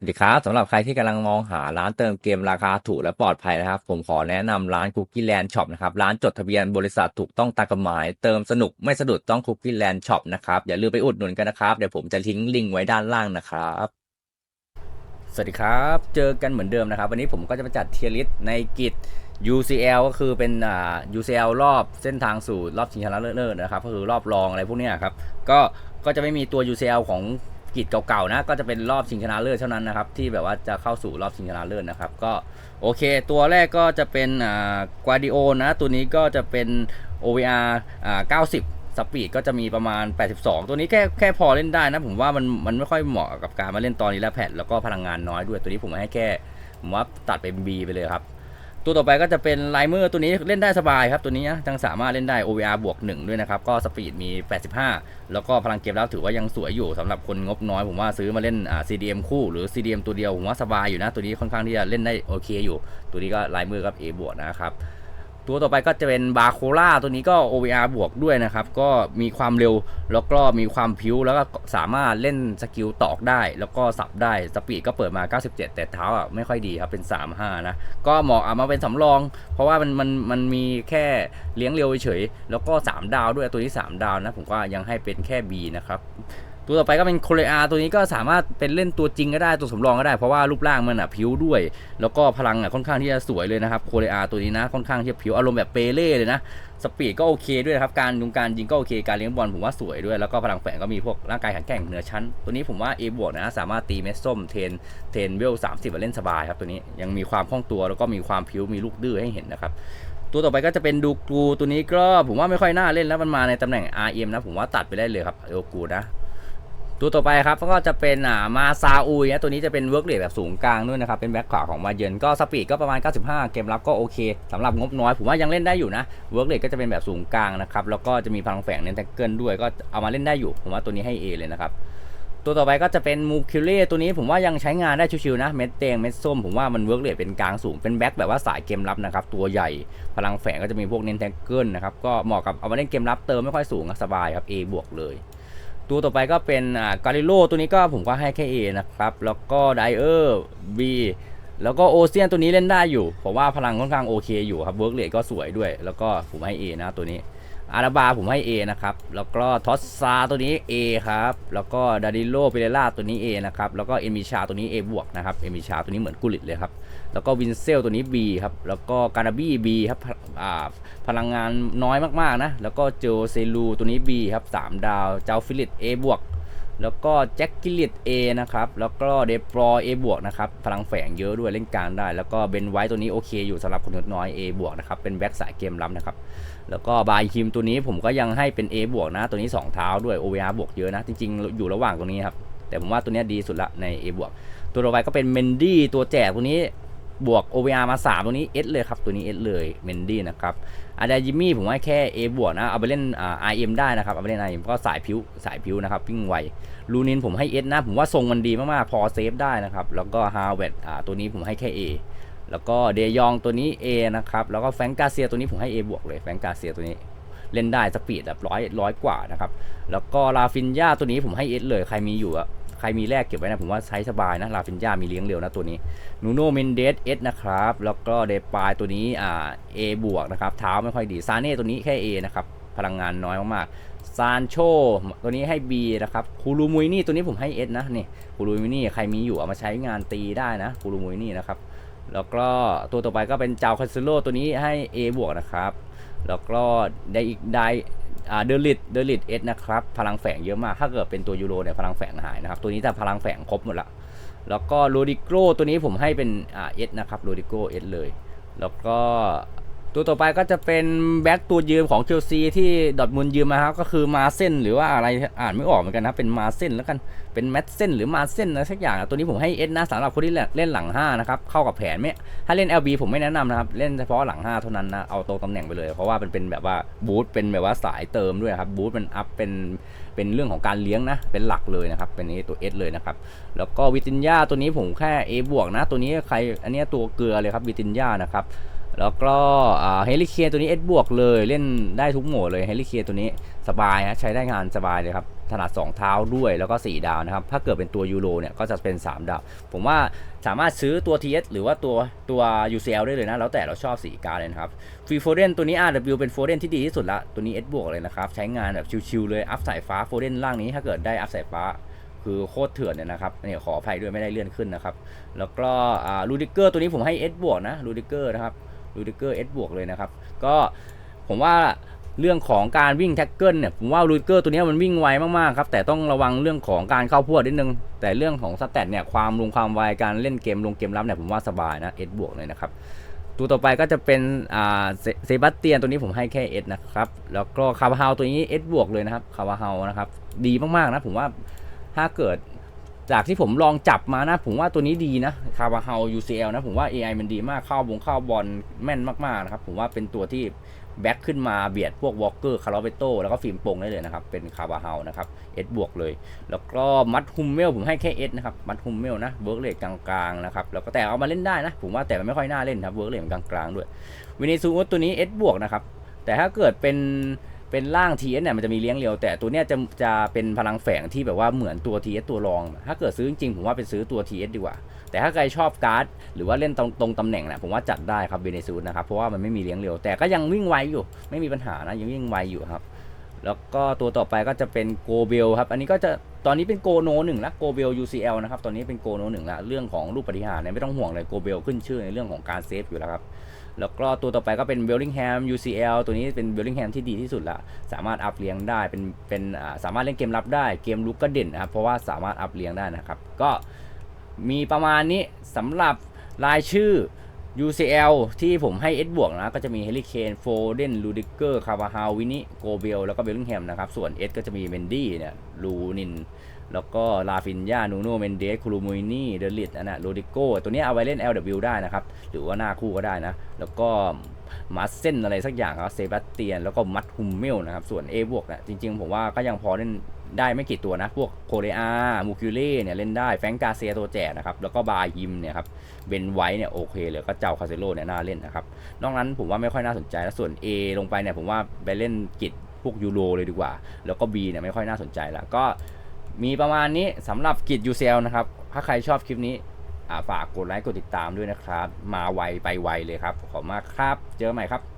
สวัสดีครับสำหรับใครที่กำลังมองหาร้านเติมเกมราคาถูกและปลอดภัยนะครับ ผมขอแนะนำร้าน Cookie Land Shop นะครับ ร้านจดทะเบียนบริษัทถูกต้องตามกฎหมาย เติมสนุกไม่สะดุดต้อง Cookie Land Shop นะครับ อย่าลืมไปอุดหนุนกันนะครับ เดี๋ยวผมจะทิ้งลิงก์ไว้ด้านล่างนะครับ สวัสดีครับ เจอกันเหมือนเดิมนะครับ วันนี้ผมก็จะมาจัดเทียริสในกิจ UCL ก็คือเป็นอ่า UCL รอบเส้นทางสู่รอบชิงชนะเลิศนะครับก็คือรอบรองอะไรพวกนี้ครับก็ก็จะไม่มีตัว UCL ของ กิจเก่าๆนะก็จะเป็นรอบชิงชนะเลิศเท่านั้นนะครับที่แบบว่าจะเข้าสู่รอบชิงชนะเลิศนะครับก็โอเค ตัวแรกก็จะเป็นอ่ากวาดิโอนะตัวนี้ก็จะเป็น OVR อ่า90สปีดก็จะมีประมาณ 82 ตัวนี้แค่แค่พอเล่นได้นะ ผมว่ามันมันไม่ค่อยเหมาะกับการมาเล่นตอนนี้แล้วแพทแล้วก็พลังงานน้อยด้วย ตัวนี้ผมให้แค่ผมว่าตัดเป็น B ไปเลยครับ ตัวต่อไปก็จะเป็นไลเมอร์ตัวนี้เล่นได้สบายครับตัวนี้นะยังสามารถเล่นได้ OVR บวก1ด้วยนะครับก็สปีดมี 85 แล้วก็พลังเกมแล้วถือว่ายังสวยอยู่สำหรับคนงบน้อยผมว่าซื้อมาเล่นอ่า CDM คู่หรือ CDM ตัวเดียวผมว่าสบายอยู่นะ ตัวนี้ค่อนข้างที่จะเล่นได้โอเคอยู่ ตัวนี้ก็ไลเมอร์กับ A บวกนะครับ ตัวต่อไปก็จะเป็นบาโคล่าตัวนี้ก็ OVR บวกด้วยนะครับ ก็มีความเร็วแล้วก็มีความพิ้วแล้วก็สามารถเล่นสกิลตอกได้ แล้วก็สับได้สปีดก็เปิดมา 97 แต่เท้าอะไม่ค่อยดีครับ เป็น 35 นะ ก็เหมาะเอามาเป็นสำรอง เพราะว่ามันมันมันมีแค่เลี้ยงเร็วเฉย แล้วก็ 3 ดาวด้วยตัวนี้3ดาวนะ ผมก็ยังให้เป็นแค่ B นะครับ ตัวต่อไปก็เป็นโคเรอาตัวนี้ก็สามารถเป็นเล่นตัวจริงก็ได้ตัวสำรองก็ได้เพราะว่ารูปร่างมันอะผิวด้วย แล้วก็พลังอะค่อนข้างที่จะสวยเลยนะครับโคเรอาตัวนี้นะค่อนข้างที่จะผิวอารมณ์แบบเปเล่เลยนะสปีดก็โอเคด้วยนะครับการยุงการยิงก็โอเคการเลี้ยงบอลผมว่าสวยด้วย แล้วก็พลังแฝงก็มีพวกร่างกายแข็งแกร่งเหนือชั้น ตัวนี้ผมว่า A บวกนะสามารถตีเม็ดส้มเทนเทนเวลสามสิบเล่นสบายครับตัวนี้ยังมีความคล่องตัวแล้วก็มีความผิวมีลูกดื้อให้เห็นนะครับตัวต่อไปก็จะเป็นดูกูตัวนี้ก็ผมว่าไม่ค่อยน่าเล่นแล้วมันมาในตำแหน่ง RM นะผมว่าตัดไปได้เลยครับเอลกูนะ ตัวต่อไปครับก็จะเป็นอ่ามาซาอุยนะตัวนี้จะเป็นเวิร์กเรทแบบสูงกลางด้วยนะครับ เป็นแบ็คขวาของมาเยือนก็สปีดก็ประมาณ 95 เกมรับก็โอเคสำหรับงบน้อย ผมว่ายังเล่นได้อยู่นะเวิร์กเรทก็จะเป็นแบบสูงกลางนะครับ แล้วก็จะมีพลังแฝงเน้นแท็กเกิลด้วยก็เอามาเล่นได้อยู่ ผมว่าตัวนี้ให้ A เลยนะครับตัวต่อไปก็จะเป็นมูคิเล่ตัวนี้ผมว่ายังใช้งานได้ชิวๆนะ เม็ดแดงเม็ดส้มผมว่ามันเวิร์กเรทเป็นกลางสูงเป็นแบ็คแบบว่าสายเกมรับนะครับ ตัวใหญ่พลังแฝงก็จะมีพวกเน้นแท็กเกิลนะครับก็เหมาะกับเอามาเล่นเกมรับเติมไม่ค่อยสูงสบายครับ A บวกเลย ตัวต่อไปก็เป็นอ่ากาลิโลตัวนี้ก็ผมก็ให้แค่ A นะครับ แล้วก็ไดเออร์ B แล้วก็โอเซียนตัวนี้เล่นได้อยู่ ผมว่าพลังค่อนข้างโอเคอยู่ครับเวิร์กเรทก็สวยด้วย แล้วก็ผมให้ A นะตัวนี้ อาราบาผมให้ A นะครับ แล้วก็ทอสซาตัวนี้ A ครับ แล้วก็ดาริโลเปเรล่าตัวนี้ A นะครับ แล้วก็เอมิชาตัวนี้ A บวกนะครับ เอมิชาตัวนี้เหมือนกุลิตเลยครับ แล้วก็วินเซลตัวนี้ B ครับ แล้วก็การาบี้ B ครับพลังงานน้อยมากๆนะ แล้วก็โจเซลูตัวนี้ B ครับ 3 ดาว เจ้าฟิลิต A บวก แล้วก็แจ็คกิลิต A นะครับ แล้วก็เดปรอ A บวกนะครับ พลังแฝงเยอะด้วยเล่นกลางได้ แล้วก็เบนไว้ตัวนี้โอเคอยู่สำหรับคนน้อย A บวกนะครับ เป็นแบ็กสายเกมรับนะครับ แล้วก็บายคิมตัวนี้ผมก็ยังให้เป็น A บวกนะ ตัวนี้ 2 เท้าด้วย OVR บวกเยอะนะ จริงๆ อยู่ระหว่างตรงนี้ครับ แต่ผมว่าตัวนี้ดีสุดละใน A บวก ตัวต่อไปก็เป็นเมนดี้ตัวแจกตัวนี้ บวก OVR มา 3 ตัวนี้ S เลยครับ ตัวนี้ S เลยเมนดี้นะครับอาดายิมมี่ผมว่าแค่ A บวกนะ เอาไปเล่นอ่า IM ได้นะครับ เอาไปเล่น IM ก็สายผิวสายผิวนะครับวิ่งไวลูนินผมให้ S นะ ผมว่าทรงมันดีมากๆ พอเซฟได้นะครับ แล้วก็ฮาวเวดอ่าตัวนี้ผมให้แค่ A แล้วก็เดยองตัวนี้ A นะครับ แล้วก็แฟงกาเซียตัวนี้ผมให้ A บวกเลยแฟงกาเซียตัวนี้เล่นได้สปีดแบบร้อยร้อยกว่านะครับ แล้วก็ลาฟินยาตัวนี้ผมให้ S เลยใครมีอยู่อะ ใครมีแรกเก็บไว้นะ ผมว่าใช้สบายนะลาฟินยามีเลี้ยงเร็วนะตัวนี้นูโนเมนเดสเอสนะครับ แล้วก็เดปายตัวนี้อ่าเอบวกนะครับ เท้าไม่ค่อยดีซาเน่ตัวนี้แค่ A นะครับ พลังงานน้อยมากๆซานโชตัวนี้ให้ B นะครับคูรูมุยนี่ตัวนี้ผมให้ S นะนี่คูรูมุยนี่ใครมีอยู่เอามาใช้งานตีได้นะคูรูมุยนี่นะครับ แล้วก็ตัวต่อไปก็เป็นเจ้าคาซิโลตัวนี้ให้ A บวกนะครับ แล้วก็ได้อีกได้อ่าเดลิตเดลิตเอสนะครับ พลังแฝงเยอะมาก ถ้าเกิดเป็นตัวยูโรเนี่ยพลังแฝงหายนะครับ ตัวนี้แต่พลังแฝงครบหมดละ แล้วก็โรดิโกตัวนี้ผมให้เป็นอ่าเอสนะครับโรดิโกเอสเลย แล้วก็ ตัวต่อไปก็จะเป็นแบ็กตัวยืมของเชลซีที่ดอทมุนยืมมาครับก็คือมาเส้นหรือว่าอะไรอ่านไม่ออกเหมือนกันนะเป็นมาเส้นแล้วกันเป็นแมตเส้นหรือมาเส้นอะไรสักอย่างตัวนี้ผมให้เอสนะสำหรับคนที่เล่นหลัง5นะครับเข้ากับแผนไม่ถ้าเล่น LB ผมไม่แนะนำนะครับเล่นเฉพาะหลัง 5 เท่านั้นนะเอาตรงตำแหน่งไปเลย เพราะว่ามันเป็นแบบว่าบูทเป็นแบบว่าสายเติมด้วยครับบูทมันอัพเป็นเป็นเรื่องของการเลี้ยงนะเป็นหลักเลยนะครับเป็นนี้ตัว S เลยนะครับแล้วก็วิตินยาตัวนี้ผมแค่ A บวกนะตัวนี้ใครอันนี้ตัวเกลือเลยครับวิตินยานะครับ แล้วก็เฮลิเคียตัวนี้ S บวกเลยเล่นได้ทุกโหมดเลยเฮลิเคียตัวนี้สบายฮะใช้ได้งานสบายเลยครับถนัด2เท้าด้วยแล้วก็ 4 ดาวนะครับ ถ้าเกิดเป็นตัวยูโรเนี่ยก็จะเป็น 3 ดาว ผมว่าสามารถซื้อตัว TS หรือว่าตัวตัว UCL ได้เลยนะ แล้วแต่เราชอบสีการเลยนะครับฟรีโฟเดนตัวนี้ RW เป็นโฟเดนที่ดีที่สุดละตัวนี้ S บวกเลยนะครับ ใช้งานแบบชิวๆเลย อัพสายฟ้าโฟเดนล่างนี้ถ้าเกิดได้อัพสายฟ้าคือโคตรเถื่อนเนี่ยนะครับเนี่ยขออภัยด้วยไม่ได้เลื่อนขึ้นนะครับแล้วก็ลูดิเกอร์ตัวนี้ผมให้ S บวกนะลูดิเกอร์นะครับ ลูดิเกอร์ S บวกเลยนะครับ ก็ผมว่าเรื่องของการวิ่งแท็กเกิลเนี่ยผมว่าลูดิเกอร์ตัวนี้มันวิ่งไวมากๆครับแต่ต้องระวังเรื่องของการเข้าพวดนิดนึง แต่เรื่องของสแตทเนี่ยความลงความไวการเล่นเกมลงเกมรับเนี่ยผมว่าสบายนะ S บวกเลยนะครับตัวต่อไปก็จะเป็นอ่าเซบาสเตียนตัวนี้ผมให้แค่ S นะครับแล้วก็คาร์บาฮาวตัวนี้ S บวกเลยนะครับคาร์บาฮาวนะครับดีมากๆนะผมว่าถ้าเกิด จากที่ผมลองจับมานะ ผมว่าตัวนี้ดีนะคาร์บาเฮา UCL นะ ผมว่า AI มันดีมากเข้าบงเข้าบอลแม่นมากๆนะครับ ผมว่าเป็นตัวที่แบ็คขึ้นมาเบียดพวกวอลเกอร์คาร์ลเบโตแล้วก็ฟิล์มโปงได้เลยนะครับ เป็นคาร์บาเฮานะครับ S บวกเลย แล้วก็มัดฮุมเมลผมให้แค่ S นะครับ มัดฮุมเมลนะเวิร์กเลทกลางๆนะครับแล้วก็แต่เอามาเล่นได้นะ ผมว่าแต่มันไม่ค่อยน่าเล่นครับเวิร์กเลทกลางๆด้วยวินิซูตัวนี้ S บวกนะครับแต่ถ้าเกิดเป็น เป็นร่าง TS เนี่ยมันจะมีเลี้ยงเร็วแต่ตัวเนี้ยจะจะเป็นพลังแฝงที่แบบว่าเหมือนตัว TS ตัวรอง ถ้าเกิดซื้อจริงๆผมว่าเป็นซื้อตัว TS ดีกว่า แต่ถ้าใครชอบการ์ด หรือว่าเล่นตรงตรงตำแหน่งนะผมว่าจัดได้ครับเบเนซูสนะครับเพราะว่ามันไม่มีเลี้ยงเร็วแต่ก็ยังวิ่งไวอยู่ ไม่มีปัญหานะยังวิ่งไวอยู่ครับ แล้วก็ตัวต่อไปก็จะเป็นโกเบลครับอันนี้ก็จะตอนนี้เป็นโกโนหนึ่งละโกเบล UCL นะครับตอนนี้เป็นโกโนหนึ่งละเรื่องของลูกปฏิหารเนี่ยไม่ต้องห่วงเลยโกเบลขึ้นชื่อในเรื่องของการเซฟอยู่แล้วครับ แล้วก็ตัวต่อไปก็เป็นเวลลิงแฮม UCL ตัวนี้เป็นเวลลิงแฮมที่ดีที่สุดละสามารถอัพเลี้ยงได้เป็นเป็นสามารถเล่นเกมรับได้เกมลุกก็เด่นนะครับเพราะว่าสามารถอัพเลี้ยงได้นะครับ ก็มีประมาณนี้สำหรับรายชื่อ UCL ที่ผมให้ S บวกนะ ก็จะมี Harry Kane Foden Rudiger Carvajal วินิโกเบลแล้วก็เบลลิงแฮมนะครับ ส่วน S ก็จะมีเมนดี้เนี่ยลูนิน แล้วก็ลาฟินยานูโนเมนเดสคูลูมุยนี่ เดลิตอันนะโรดิโกตัวนี้เอาไว้เล่น LW ได้นะครับ หรือว่าหน้าคู่ก็ได้นะ แล้วก็มาเส้นอะไรสักอย่างครับเซบาสเตียน แล้วก็มัดฮุมเมลนะครับ ส่วน A บวกเนี่ยจริงๆ ผมว่าก็ยังพอเล่น ได้ไม่กี่ตัวนะ พวกโคเรอามูคิเล่เนี่ยเล่นได้ แฟงกาเซียตัวแจกนะครับ แล้วก็บายิมเนี่ยครับ เบนไวเนี่ยโอเคเลยก็เจ้าคาเซโลเนี่ยน่าเล่นนะครับ นอกนั้นผมว่าไม่ค่อยน่าสนใจ แล้วส่วน A ลงไปเนี่ยผมว่าไปเล่นกิจพวกยูโรเลยดีกว่า แล้วก็ B เนี่ยไม่ค่อยน่าสนใจและก็มีประมาณนี้สำหรับกิจ UCL นะครับ ถ้าใครชอบคลิปนี้ฝากกดไลค์กดติดตามด้วยนะครับ มาไวไปไวเลยครับ ขอบคุณมากครับ เจอกันใหม่ครับ